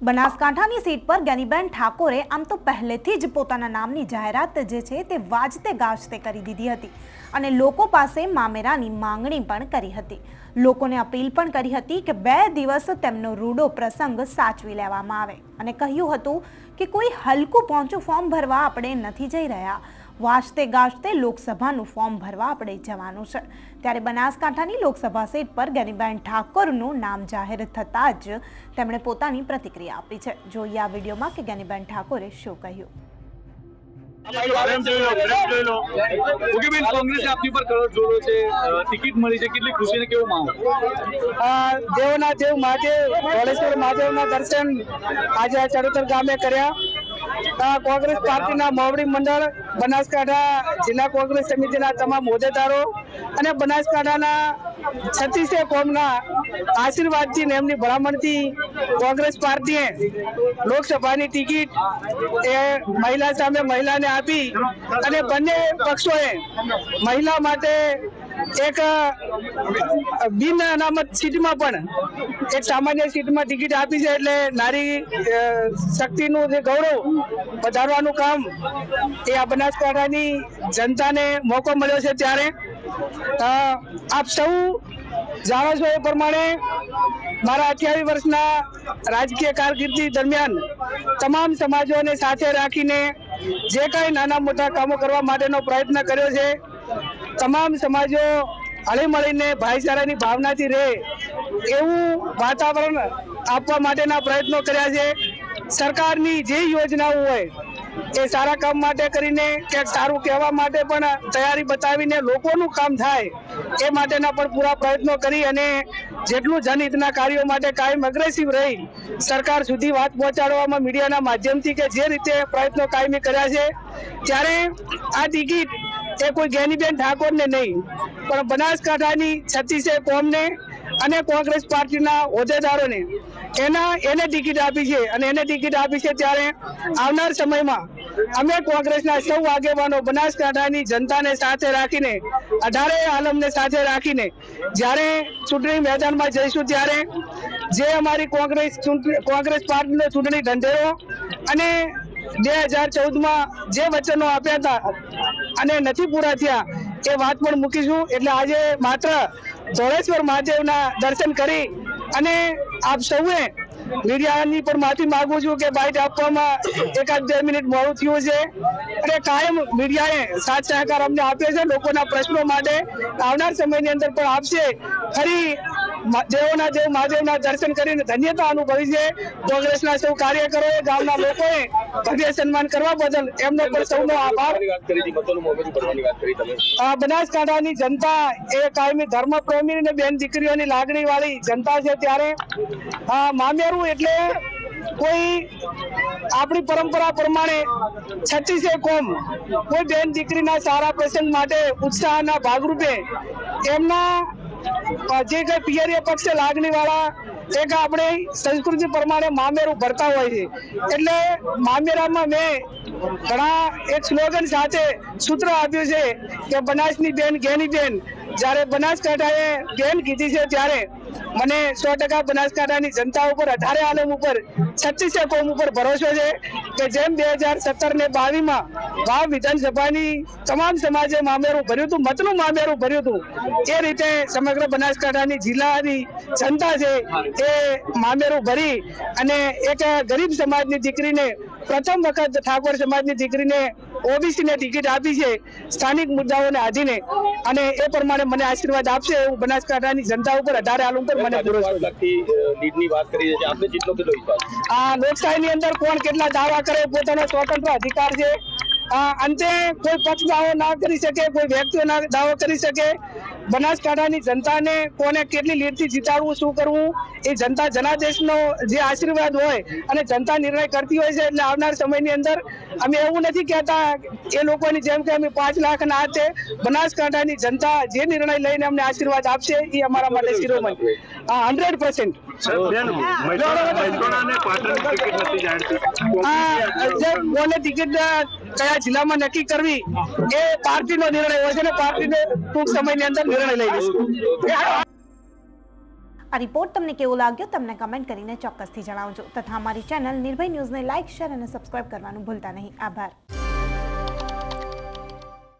બનાસકાંઠાની seat પર ગેનીબેન ઠાકોરે આમ તો પહેલેથી જ પોતાના નામની જાહેરાત જે છે તે વાજતે ગાજતે કરી દીધી હતી અને લોકો પાસે મામેરાની માંગણી પણ કરી હતી. લોકોને અપીલ પણ કરી હતી કે બે દિવસ તેમનો રૂડો પ્રસંગ સાચવી લેવામાં આવે અને કહ્યું હતું કે કોઈ હલકું પહોંચું ફોર્મ ભરવા આપણે નથી જઈ રહ્યા. વાજતે ગાજતે લોકસભાનું ફોર્મ ભરવા આપણે જવાનું છે. ત્યારે બનાસકાંઠાની લોકસભા સીટ પર ગેનીબેન ઠાકોરનું નામ જાહેર થતાં જ તેમણે પોતાની પ્રતિક્રિયા આપી છે. જોઈએ આ વિડીયોમાં કે ગેનીબેન ઠાકોરે શું કહ્યું. મુકેબેન કોંગ્રેસે આપની પર કરોડ જોડો છે. ટિકિટ મળી છે. કેટલી ખુશી ને કેવો માહોલ? દેવના દેવ મહાદેવ ધોળેશ્વર મહાદેવના દર્શન આજે ચડોતર ગામે કર્યા. કોંગ્રેસ પાર્ટીના મોવડી મંડળ બનાસકાંઠા જિલ્લા કોંગ્રેસ સમિતિના તમામ હોદ્દેદારો અને બનાસકાંઠાના છત્તીસે કોમના આશીર્વાદથી ને એમની ભલામણથી કોંગ્રેસ પાર્ટીએ લોકસભાની ટિકિટ એ મહિલા સામે મહિલાને આપી અને બંને પક્ષોએ મહિલા માટે એક બિન અનામત સીટમાં પણ એક સામાન્ય સીટમાં ટિકિટ આપી છે એટલે નારી શક્તિનું જે ગૌરવ વધારવાનું કામ એ આ બનાસકાંઠાની જનતાને મોકો મળ્યો છે ત્યારે. આપ સૌ જાણો છો એ પ્રમાણે મારા અઠ્યાવીસ વર્ષના રાજકીય કારકિર્દી દરમિયાન તમામ સમાજોને સાથે રાખીને જે કાંઈ નાના મોટા કામો કરવા માટેનો પ્રયત્ન કર્યો છે તમામ સમાજો હળી મળીને ભાઈચારાની ભાવનાથી રહે એવું વાતાવરણ આપવા માટેના પ્રયત્નો કર્યા છે. સરકારની જે યોજનાઓ હોય એ સારા કામ માટે કરીને ક્યાંક સારું કહેવા માટે પણ તૈયારી બતાવીને લોકોનું કામ થાય એ માટેના પણ પૂરા પ્રયત્નો કરી અને જેટલું જનહિતના કાર્યો માટે કાયમ અગ્રેસિવ રહી સરકાર સુધી વાત પહોંચાડવામાં મીડિયાના માધ્યમથી કે જે રીતે પ્રયત્નો કાયમી કર્યા છે, ત્યારે આ ટિકિટ એ કોઈ જ્ઞાનીબેન ઠાકોરને નહીં. પણ બનાસકાંઠાની છત્તીસે કોમને અને કોંગ્રેસ પાર્ટીના હોદ્દેદારોને. એના, એને ટિકિટ આપી છે અને એને ટિકિટ આપી છે ત્યારે આવનાર સમયમાં અમે કોંગ્રેસના સૌ આગેવાનો બનાસકાંઠાની જનતાને સાથે રાખીને, અઢારે આલમને સાથે રાખીને, જ્યારે ચૂંટણી મેદાનમાં જઈશું ત્યારે જે અમારી કોંગ્રેસ કોંગ્રેસ પાર્ટીનો ચૂંટણી ઢંઢેરો અને બે હજાર ચૌદમાં જે વચનો આપ્યા હતા અને નથી પૂરા થયા, એ વાત પણ મૂકીશું એટલે આજે માત્ર ધોળેશ્વર મહાદેવના દર્શન કરી અને આપ સૌએ મીડિયાની પણ માફી માંગુ છું કે બાઇટ આપવામાં એકાદ બે મિનિટ મોડું થયું છે. અને કાયમ મીડિયાએ સાથ સહકાર અમને આપ્યો છે. લોકોના પ્રશ્નો માટે આવનાર સમયની અંદર પણ આપશે. ફરી દેવોના દેવ મહાદેવના દર્શન કરીને ધન્યતા અનુભવી છે. કોંગ્રેસના સૌ કાર્યકરોએ ગામના લોકોએ ભવ્ય સન્માન કરવા બદલ એમનો પણ સૌનો આભાર. બનાસકાંઠાની જનતા એ કાયમી ધર્મ પ્રેમી અને બેન દીકરીઓની લાગણી વાળી જનતા છે ત્યારે. આ મામેરું એટલે કોઈ આપણી પરંપરા પ્રમાણે છત્તીસે કોમ કોઈ બેન દીકરીના સારા પ્રસંગ માટે ઉત્સાહના ભાગરૂપે એમના જે કઈ પિયરીય પક્ષે લાગણી વાળા એક આપણે સંસ્કૃતિ પ્રમાણે મામેરું ભરતા હોય છે. એટલે મામેરામાં મેં ઘણા એક સ્લોગન સાથે સૂત્ર આપ્યું છે કે બનાસની બેન, ઘેની બેન, જ્યારે બનાસકાંઠાએ બેન કીધી છે ત્યારે મને સો ટકા બનાસકાંઠાની જનતા ઉપર, અઢારે આલમ ઉપર છત્તીસે કોમ ઉપર ભરોસો છે કે જેમ બે હજાર સત્તર ને બાવીસમાં વાવ વિધાનસભાની તમામ સમાજે મામેરું ભર્યું હતું, મતનું મામેરું ભર્યું હતું, એ રીતે સમગ્ર બનાસકાંઠાની જિલ્લાની જનતા છે એ મામેરું ભરી અને એક ગરીબ સમાજની દીકરીને પ્રથમ વખત ઠાકોર સમાજની દીકરીને ઓબીસીને ટિકિટ આપી છે સ્થાનિક મુદ્દાઓને આધીને. અને એ પ્રમાણે મને આશીર્વાદ આપશે એવું બનાસકાંઠાની જનતા ઉપર અઢારે આલમ પર મને ભરોસો લીડની વાત કરી છે? આપને જીતનો કેટલો વિશ્વાસ આ લોકશાહીની અંદર કોણ કેટલા દાવા કરે પોતાનો સ્વતંત્ર અધિકાર છે. અંતે કોઈ પક્ષ દાવો ના કરી શકે કોઈ વ્યક્તિઓ ના દાવો કરી શકે. બનાસકાંઠાની જનતાને કોને કેટલી લીડથી જીતાડવું શું કરવું એ જનતા જનાદેશનો જે આશીર્વાદ હોય અને જનતા નિર્ણય કરતી હોય છે એટલે આવનાર સમયની અંદર અમે એવું નથી કહેતા એ લોકોની જેમ કે અમે પાંચ લાખ ના હાથે બનાસકાંઠાની જનતા જે નિર્ણય લઈને અમને આશીર્વાદ આપશે એ અમારા માટે શિરોમણી હા હંડ્રેડ પર્સન્ટ કોને ટિકિટ કયા જિલ્લામાં નક્કી કરવી એ પાર્ટીનો નિર્ણય હોય છે અને પાર્ટીને ટૂંક સમયની અંદર નિર્ણય લઈ લઈશું. આ રિપોર્ટ તમને કેવો લાગ્યો તમને કમેન્ટ કરીને ચોક્કસથી જણાવજો. તથા અમારી ચેનલ નિર્ભય ન્યૂઝને લાઇક શેર અને સબસ્ક્રાઇબ કરવાનું ભૂલતા નહીં. આભાર.